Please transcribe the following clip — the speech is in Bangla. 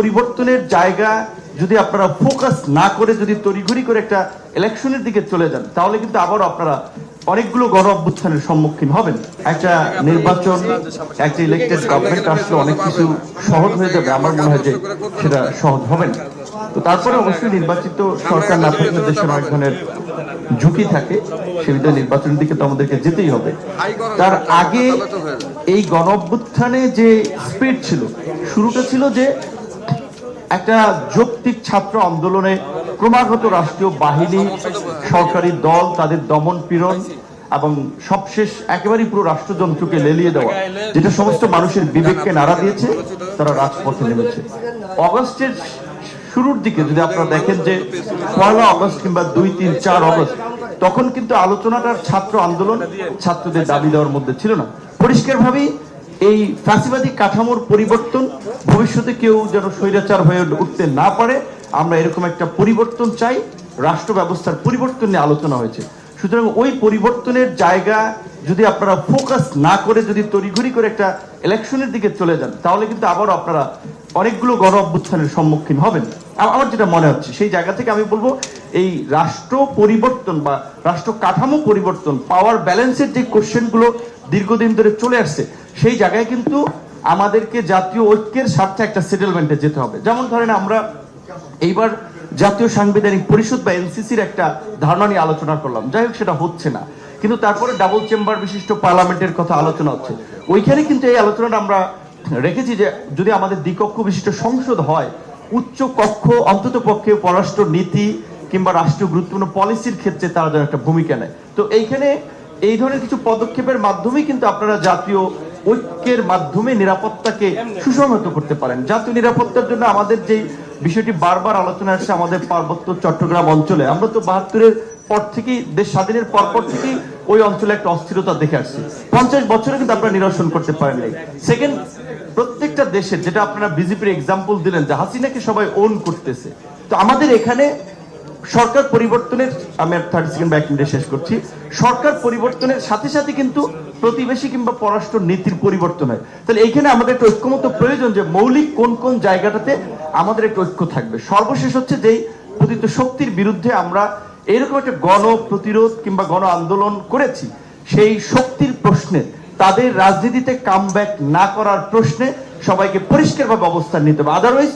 পরিবর্তনের জায়গা যদি আপনারা ফোকাস না করে যদি তড়িঘড়ি করে একটা ইলেকশনের দিকে চলে যান, তাহলে কিন্তু আবারও আপনারা অনেকগুলো গণ অভ্যুত্থানের সম্মুখীন হবেন। একটা নির্বাচন, একটা ইলেক্টেড গভর্নমেন্ট আসলে অনেক কিছু সহজ হয়ে যাবে। আমার মনে হয় যে সেটা সহজ হবে না। তো তারপরে অবশ্যই নির্বাচিত সরকার না থাকলে দেশের অনেক ধরনের ঝুঁকি থাকে। সেটা নির্বাচনের দিকে তো আমাদেরকে যেতেই হবে। তার আগে এই গণ অভ্যুত্থানে যে স্পিড ছিল, শুরুটা ছিল যে একটা যৌক্তিক ছাত্র আন্দোলনে ক্রমাগত রাষ্ট্রীয় বাহিনী, সরকারি দল, তাদের দমন পীড়ন এবং সবশেষ একেবারেই পুরো রাষ্ট্রযন্ত্রকে লেলিয়ে দেওয়া, যেটা সমস্ত মানুষের বিবেককে নাড়া দিয়েছে, তারা রাজপথে নেমেছে। অগস্টের শুরুর দিকে যদি আপনারা দেখেন যে পয়লা অগস্ট কিংবা দুই, তিন, চার অগস্ট, তখন কিন্তু আলোচনাটার ছাত্র আন্দোলন ছাত্রদের দাবি দেওয়ার মধ্যে ছিল না। পরিষ্কারভাবেই এই ফ্যাসিবাদী কাঠামোর পরিবর্তন ভবিষ্যতে কেউ যেন স্বৈরাচার হয়ে উঠতে না পারে, আমরা এরকম একটা পরিবর্তন চাই, রাষ্ট্র ব্যবস্থার পরিবর্তন নিয়ে আলোচনা হয়েছে। সুতরাং ওই পরিবর্তনের জায়গা যদি আপনারা ফোকাস না করে যদি তড়িঘড়ি করে একটা ইলেকশনের দিকে চলে যান, তাহলে কিন্তু আবার আপনারা অনেকগুলো গণ অভ্যুত্থানের সম্মুখীন হবেন। আমার যেটা মনে হচ্ছে, সেই জায়গা থেকে আমি বলব, এই রাষ্ট্র পরিবর্তন বা রাষ্ট্র কাঠামো পরিবর্তন পাওয়ার ব্যালেন্সের যে কোশ্চেনগুলো দীর্ঘদিন ধরে চলে আসছে, সেই জায়গায় কিন্তু আমাদেরকে জাতীয় ঐক্যের স্বার্থে একটা সেটেলমেন্টে যেতে হবে। যেমন ধরেন আমরা এইবার জাতীয় সাংবিধানিক পরিষদ বা এনসিসির একটা ধারণা নিয়ে আলোচনা করলাম। যাই হোক, সেটা হচ্ছে না। কিন্তু তারপরে ডাবল চেম্বার বিশিষ্ট পার্লামেন্টের কথা আলোচনা হচ্ছে। ওইখানে কিন্তু এই আলোচনাটা আমরা রেখেছি যে যদি আমাদের দ্বিকক্ষ বিশিষ্ট সংসদ হয়, উচ্চ কক্ষ, অন্তত পক্ষে পররাষ্ট্র নীতি কিংবা রাষ্ট্রীয় গুরুত্বপূর্ণ পলিসির ক্ষেত্রে তারা যেন একটা ভূমিকা নেয়। তো এইখানে এই ধরনের কিছু পদক্ষেপের মাধ্যমেই কিন্তু আপনারা জাতীয় ঐক্যের মাধ্যমে নিরাপত্তাকে সুসংহত করতে পারেন। জাতীয় নিরাপত্তার জন্য আমাদের যে বিষয়টি বারবার আলোচনা আসছে আমাদের পার্বত্য চট্টগ্রাম অঞ্চলে, আমরা তো বাহাত্তরের পর থেকেই, দেশ স্বাধীনের পর পর থেকেই ওই অঞ্চলে একটা অস্থিরতা দেখে আসছি। পঞ্চাশ বছরে কিন্তু আপনারা নিরসন করতে পারেন নাই সেকেন্ড প্রত্যেকটা দেশের, যেটা আপনারা বিজেপির এক্সাম্পল দিলেন, যে হাসিনাকে সবাই ওন করতেছে। তো আমাদের এখানে সরকার পরিবর্তনের, আমি থার্টি সেকেন্ড ব্যাক মিনিটে শেষ করছি, সরকার পরিবর্তনের সাথে সাথে কিন্তু প্রতিবেশী কিংবা পররাষ্ট্র নীতির পরিবর্তন হয়। তাহলে এইখানে আমাদের একটা ঐক্যমত প্রয়োজন যে মৌলিক কোন কোন জায়গাটাতে আমাদের একটা ঐক্য থাকবে। সর্বশেষ হচ্ছে যেই পতিত শক্তির বিরুদ্ধে আমরা এরকম একটা গণ প্রতিরোধ কিংবা গণ আন্দোলন করেছি, সেই শক্তির প্রশ্নে, তাদের রাজনীতিতে কাম না করার প্রশ্নে সবাইকে পরিষ্কারভাবে অবস্থান নিতে হবে। আদারওয়াইজ